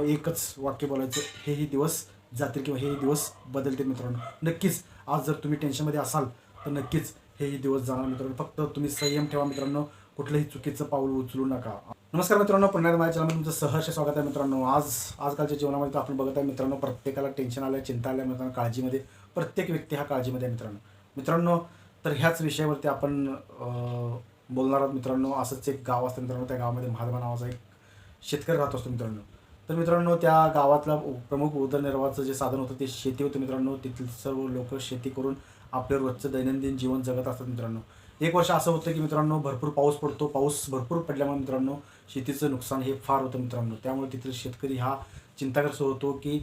मित्रांनो एकच वाक्य बोलायचं हेही दिवस जातील किंवा हेही दिवस बदलतील मित्रांनो. नक्कीच आज जर तुम्ही टेन्शनमध्ये असाल तर नक्कीच हेही दिवस जाणार मित्रांनो. फक्त तुम्ही संयम ठेवा मित्रांनो. कुठलंही चुकीचं पाऊल उचलू नका. नमस्कार मित्रांनो पुण्यात माझ्या चॅनलमध्ये तुमचं सहर्ष स्वागत आहे मित्रांनो. आज आजकालच्या जीवनामध्ये तर आपण बघत आहे मित्रांनो प्रत्येकाला टेन्शन आलं चिंता आल्या मित्रांनो काळजीमध्ये. प्रत्येक व्यक्ती हा काळजीमध्ये आहे मित्रांनो. मित्रांनो तर ह्याच विषयावरती आपण बोलणार आहोत मित्रांनो. असंच एक गाव असतं मित्रांनो त्या गावामध्ये महात्मा नावाचा एक शेतकरी राहत असतो मित्रांनो. तर मित्रांनो त्या गावातला प्रमुख उदरनिर्वाहाचं जे साधन होतं ते शेती होतं मित्रांनो. तिथले सर्व लोक शेती करून आपलं रोजचं दैनंदिन जीवन जगत असतात मित्रांनो. एक वर्ष असं होतं की मित्रांनो भरपूर पाऊस पडतो. पाऊस भरपूर पडल्यामुळे मित्रांनो शेतीचं नुकसान हे फार होतं मित्रांनो. त्यामुळे तिथले शेतकरी हा चिंताग्रस्त होतो की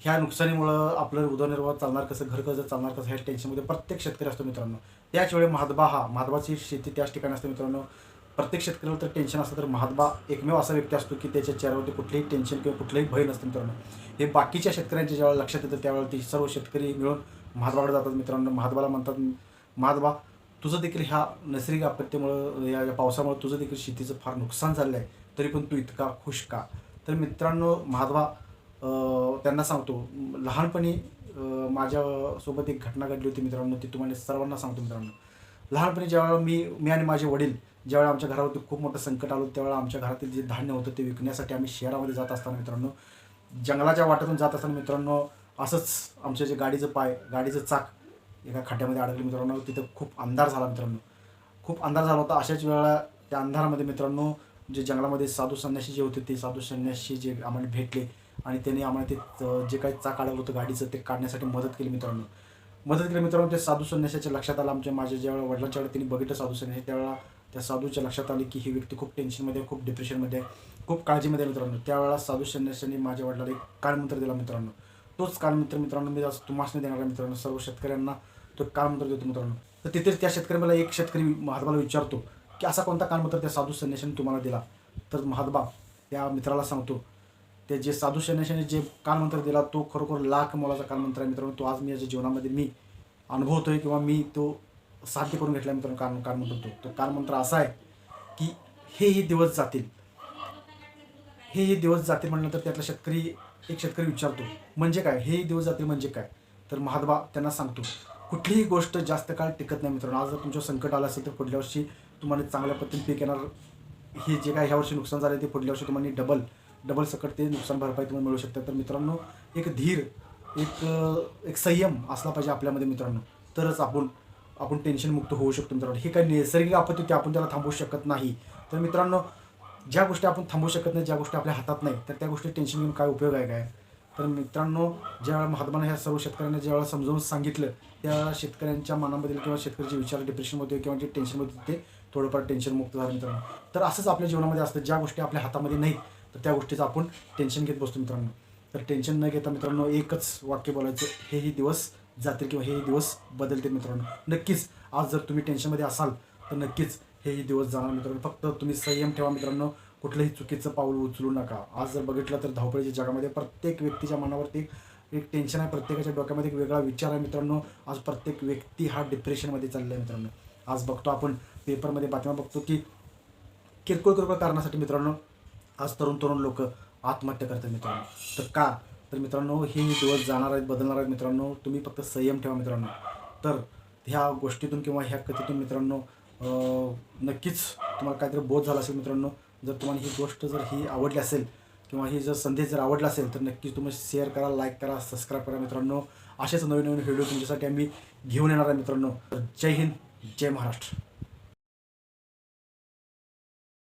ह्या नुकसानीमुळं आपलं उदरनिर्वाह चालणार कसं घर कसं चालणार कसं ह्या टेन्शनमध्ये प्रत्येक शेतकरी असतो मित्रांनो. त्याच वेळी महादबा हा महादबाची शेती त्याच ठिकाणी असते मित्रांनो. प्रत्येक शेतकऱ्याला तर टेन्शन असतं तर महादबा एकमेव असा व्यक्ती असतो की त्याच्या चेहऱ्यावरती कुठलंही टेन्शन किंवा कुठलंही भय नसतं मित्रांनो. हे बाकीच्या शेतकऱ्यांच्या ज्यावेळेला लक्षात येतं त्यावेळेला ती सर्व शेतकरी मिळून महात्माकडे जातात मित्रांनो. महात्माला म्हणतात महात्मा तुझं देखील ह्या नैसर्गिक आपत्तीमुळं या पावसामुळे तुझं देखील शेतीचं फार नुकसान झालं आहे तरी पण तू इतका खुश का? तर मित्रांनो महात्मा त्यांना सांगतो लहानपणी माझ्यासोबत एक घटना घडली होती मित्रांनो ती तुम्हाला सर्वांना सांगतो मित्रांनो. लहानपणी ज्यावेळेला मी मी आणि माझे वडील ज्यावेळी आमच्या घरावरती खूप मोठं संकट आलं त्यावेळेला आमच्या घरातील जे धान्य होतं ते विकण्यासाठी आम्ही शहरामध्ये जात असताना मित्रांनो जंगलाच्या वाटेतून जात असताना मित्रांनो असंच आमच्या जे गाडीचं पाय गाडीचं चाक एका खड्ड्यामध्ये अडकलं मित्रांनो तिथं खूप अंधार झाला मित्रांनो. खूप अंधार झाला होता अशाच वेळेला त्या अंधारामध्ये मित्रांनो जे जंगलामध्ये साधू संन्यासी जे होते ते साधू संन्यासी जे आम्हाला भेटले आणि त्याने आम्हाला ते जे काही चाक अडवलं होतं गाडीचं ते काढण्यासाठी मदत केली मित्रांनो. मदत केली मित्रांनो ते साधू संन्यासाच्या लक्षात आलं आमच्या माझ्या ज्यावेळेला वडिलांच्या वेळेला त्यांनी बघितलं साधू संन्यासी त्यावेळेला त्या साधूच्या लक्षात आली की ही व्यक्ती खूप टेन्शनमध्ये आहे, खूप डिप्रेशनमध्ये खूप काळजीमध्ये मित्रांनो. त्यावेळेला साधू संन्यासांनी माझ्या वडिलाला एक काळमंत्र दिला मित्रांनो. तोच काळमंत्र मित्रांनो मी आज तुम्हाला देणार आहे मित्रांनो. सर्व शेतकऱ्यांना तो काळमंत्र देतो मित्रांनो. तर तिथे त्या शेतकरी मला एक शेतकरी महात्माला विचारतो की असा कोणता काळमंत्र त्या साधू संन्याशाने तुम्हाला दिला? तर महात्मा त्या मित्राला सांगतो ते जे साधू संन्याशाने जे कालमंत्र दिला तो खरोखर लाख मोलाचा कालमंत्र आहे मित्रांनो. तो आज मी याच्या जीवनामध्ये मी अनुभवतोय किंवा मी तो साध्य करून घेतला मित्रांनो काल कालमंत्र तो. तो कालमंत्र असा आहे की हेही दिवस जातील. हेही दिवस जातील म्हटल्यानंतर त्यातला शेतकरी एक शेतकरी विचारतो म्हणजे काय? हेही दिवस जातील म्हणजे काय? तर महादबा त्यांना सांगतो कुठलीही गोष्ट जास्त काळ टिकत नाही मित्रांनो. आज जर तुमच्या संकट आलं असेल तर पुढल्या वर्षी तुम्हाला चांगल्या पद्धतीने पीक येणार. हे जे काय ह्या वर्षी नुकसान झालं ते पुढल्या वर्षी तुम्हाला डबल डबल सकट ते नुकसान भरपाई तुम्हाला मिळू शकते. तर मित्रांनो एक धीर एक एक संयम असला पाहिजे आपल्यामध्ये मित्रांनो. तरच आपण आपण टेन्शन मुक्त होऊ शकतो मित्रांनो. हे काही नैसर्गिक आपत्ती होती आपण त्याला थांबवू शकत नाही. तर मित्रांनो ज्या गोष्टी आपण थांबवू शकत नाही ज्या गोष्टी आपल्या हातात नाही तर त्या गोष्टी टेन्शन घेऊन काय उपयोग आहे काय? तर मित्रांनो ज्यावेळेला महात्मा ह्या सर्व शेतकऱ्यांना ज्यावेळेला समजावून सांगितलं त्या शेतकऱ्यांच्या मनामधील किंवा शेतकऱ्याचे विचार डिप्रेशनमध्ये किंवा जे टेन्शनमध्ये ते थोडंफार टेन्शन मुक्त झालं मित्रांनो. तर असंच आपल्या जीवनामध्ये असतं ज्या गोष्टी आपल्या हातामध्ये नाहीत तर त्या गोष्टीचं आपण टेन्शन घेत बसतो मित्रांनो. तर टेन्शन न घेता मित्रांनो एकच वाक्य बोलायचं हेही दिवस जातील किंवा हे दिवस बदलतील मित्रांनो. नक्कीच आज जर तुम्ही टेन्शनमध्ये असाल तर नक्कीच हेही दिवस जाणार मित्रांनो. फक्त तुम्ही संयम ठेवा मित्रांनो. कुठलंही चुकीचं पाऊल उचलू नका. आज जर बघितलं तर धावपळीच्या जगामध्ये प्रत्येक व्यक्तीच्या मनावरती एक- एक टेन्शन आहे. प्रत्येकाच्या डोक्यामध्ये एक वेगळा विचार आहे मित्रांनो. आज प्रत्येक व्यक्ती हा डिप्रेशनमध्ये चालला आहे मित्रांनो. आज बघतो आपण पेपरमध्ये बातम्या बघतो की किरकोळ किरकोळ कारणासाठी मित्रांनो आज तरुण तरुण लोक आत्महत्या करतात मित्रांनो. तर का तर मित्रांनो हे दिवस जाणार आहेत बदलणार आहेत मित्रांनो तुम्ही फक्त संयम ठेवा मित्रांनो. तर ह्या गोष्टीतून किंवा ह्या कथेतून मित्रांनो नक्कीच तुम्हाला काहीतरी बोध झाला असेल मित्रांनो. जर तुम्हाला ही गोष्ट जर ही आवडली असेल किंवा ही जर संदेश जर आवडला असेल तर नक्कीच तुम्ही शेअर करा लाईक करा सबस्क्राईब करा मित्रांनो. असेच नवीन नवीन व्हिडिओ तुमच्यासाठी आम्ही घेऊन येणार आहे मित्रांनो. जय हिंद जय महाराष्ट्र.